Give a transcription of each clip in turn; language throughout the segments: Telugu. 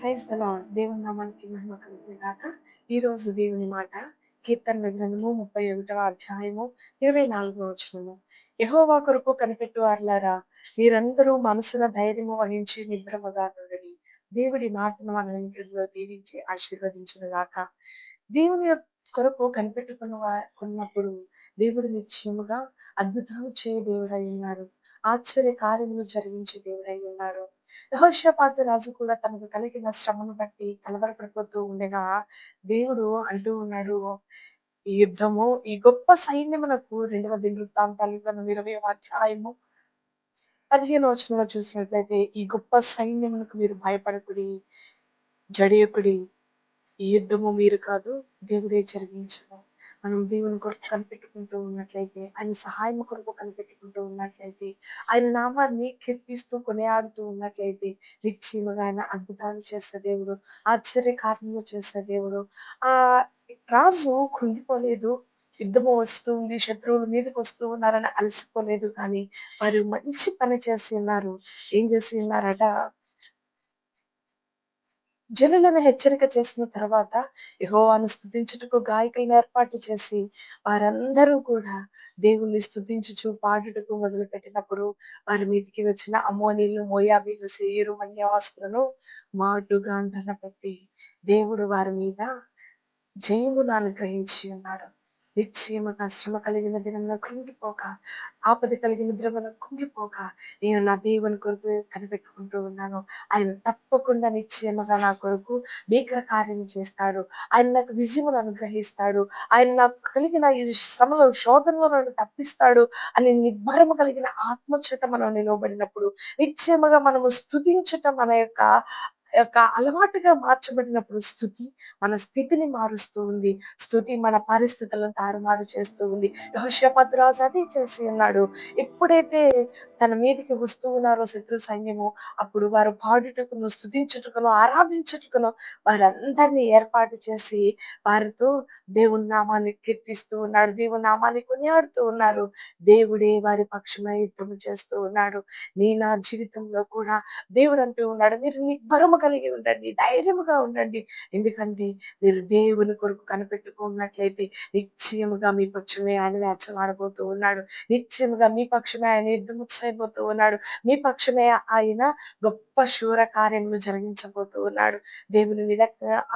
ప్రైజ్ ద దేవుని నామానికి మహిమ కలుగును ఈరోజు ఈ రోజు దేవుని మాట కీర్తన గ్రంథము ముప్పై ఒకటవ అధ్యాయము ఇరవై నాలుగవ వచనము. యహోవా కొరకు కనిపెట్టు వారులారా మీరందరూ మనసున ధైర్యము వహించి నిద్రముగా నుండి దేవుడి మాటను మన ఇంటిలో దీవించి ఆశీర్వదించును గాక. దేవుని కొరకు కనిపెట్టుకున్న కొన్నప్పుడు దేవుడు నిశ్చయముగా అద్భుతాలు చేయ దేవుడై ఉన్నాడు. ఆశ్చర్య కార్యములు జరిగించే దేవుడై ఉన్నాడు. యహోషపాత రాజు కూడా తనకు కలిగిన శ్రమను బట్టి కలవరపడిపోతూ ఉండగా దేవుడు అంటూ ఉన్నాడు ఈ యుద్ధము ఈ గొప్ప సైన్యమునకు రెండవ దినవృత్తాంతాలు ఇరవై అధ్యాయము పదిహేను వచనంలో చూసినట్లయితే ఈ గొప్ప సైన్యమునకు మీరు భయపడకుడి జడియకుడి ఈ యుద్ధము మీరు కాదు దేవుడే జరిగించను. మనం దేవుని కొరకు కనిపెట్టుకుంటూ ఉన్నట్లయితే ఆయన సహాయం కొరకు కనిపెట్టుకుంటూ ఉన్నట్లయితే ఆయన నామాన్ని కీర్తిస్తూ కొనియాడుతూ ఉన్నట్లయితే నిశ్చయముగా ఆయన అద్భుతాలు చేసే దేవుడు ఆశ్చర్య కార్యములు చేసే దేవుడు. ఆ రాజు కుంగిపోలేదు యుద్ధము వస్తుంది శత్రువుల మీదకి వస్తూ ఉన్నారని అలసిపోలేదు కానీ వారు మంచి పని చేసి ఉన్నారు. ఏం చేసి ఉన్నారట? జనులను హెచ్చరిక చేసిన తర్వాత యహోవాను స్థుతించుటకు గాయకులను ఏర్పాటు చేసి వారందరూ కూడా దేవుణ్ణి స్థుతించుచు పాడుటకు మొదలు పెట్టినప్పుడు వారి మీదకి వచ్చిన అమోనీలు మోయాబీలు సేయరు మన్యవాసులను మాటుగా అంటన పెట్టి దేవుడు వారి మీద జయమును అనుగ్రహించి ఉన్నాడు. నిశ్చయముగా శ్రమ కలిగిన దినంలో కుంగిపోక ఆపద కలిగిన దినమున కుంగిపోక నేను నా దేవుని కొరకు కనిపెట్టుకుంటూ ఉన్నాను. ఆయన తప్పకుండా నిశ్చయముగా నా కొరకు భీకర కార్యం చేస్తాడు. ఆయన నాకు విజయమును అనుగ్రహిస్తాడు. ఆయన నాకు కలిగిన ఈ శ్రమలో శోధనలో నన్ను తప్పిస్తాడు అని నిర్భరము కలిగిన ఆత్మచేత మనం నిలవబడినప్పుడు నిశ్చయముగా మనము స్తుతించటం మన యొక్క యొక్క అలవాటుగా మార్చబడినప్పుడు స్థుతి మన స్థితిని మారుస్తూ ఉంది. స్థుతి మన పరిస్థితులను తారుమారు చేస్తూ ఉంది. యహోషపద్రాజు అది చేసి ఉన్నాడు. ఎప్పుడైతే తన మీదకి వస్తూ ఉన్నారో శత్రు సైన్యము అప్పుడు వారు పాడుటకును స్థుతించుటకును ఆరాధించుటకును వారందరినీ ఏర్పాటు చేసి వారితో దేవుని నామాన్ని కీర్తిస్తూ ఉన్నాడు దేవుని నామాన్ని కొనియాడుతూ ఉన్నారు. దేవుడే వారి పక్షమే యుద్ధం చేస్తూ ఉన్నాడు. నీ నా జీవితంలో కూడా దేవుడు అంటూ ఉన్నాడు. మీరు నిబ్బరము కలిగి ఉండండి ధైర్యముగా ఉండండి. ఎందుకంటే మీరు దేవుని కొరకు కనిపెట్టుకున్నట్లయితే నిశ్చయముగా మీ పక్షమే ఆయన వేచమాడబోతూ ఉన్నాడు. నిశ్చయముగా మీ పక్షమే ఆయన యుద్ధము చేయబోతూ ఉన్నాడు. మీ పక్షమే ఆయన గొప్ప శూర కార్యములు జరిగించబోతూ ఉన్నాడు. దేవుని మీద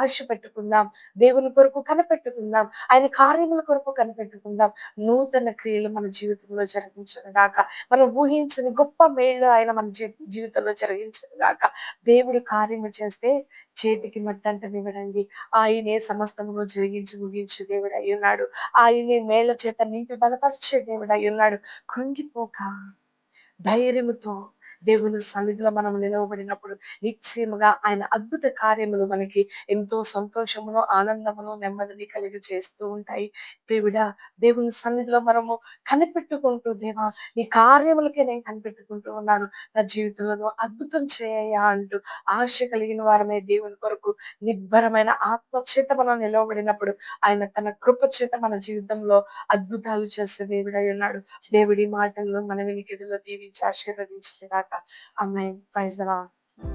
ఆశ పెట్టుకుందాం. దేవుని కొరకు కనిపెట్టుకుందాం. ఆయన కార్యముల కొరకు కనిపెట్టుకుందాం. నూతన క్రియలు మన జీవితంలో జరిగించను గాక. మనం ఊహించని గొప్ప మేలు ఆయన మన జీవితంలో జరిగించను గాక. దేవుడు కార్యము చేస్తే చేతికి మట్టంటనివ్వడండి ఆయనే సమస్తమును జరిగించి ముగించు దేవుడు అయ్యున్నాడు ఆయనే మేల చేత నింపి బలపరిచే దేవుడు అయి ఉన్నాడు. కృంగిపోక ధైర్యముతో దేవుని సన్నిధిలో మనం నిలవబడినప్పుడు నిశ్చయముగా ఆయన అద్భుత కార్యములు మనకి ఎంతో సంతోషమును ఆనందమును నెమ్మదిని కలిగి చేస్తూ ఉంటాయి. దేవుడ దేవుని సన్నిధిలో మనము కనిపెట్టుకుంటూ దేవా నీ కార్యములకే నేను కనిపెట్టుకుంటూ ఉన్నాను. నా జీవితంలో అద్భుతం చేయయా అంటూ ఆశ కలిగిన వారమే దేవుని కొరకు నిబ్బరమైన ఆత్మ చేత మనం నిలవబడినప్పుడు ఆయన తన కృప చేత మన జీవితంలో అద్భుతాలు చేసే దేవుడై ఉన్నాడు. దేవుడి మాటల్లో మన వినికిడిలో దీవించి ఆశీర్వదించిన Caraca, amém, Pai Israel.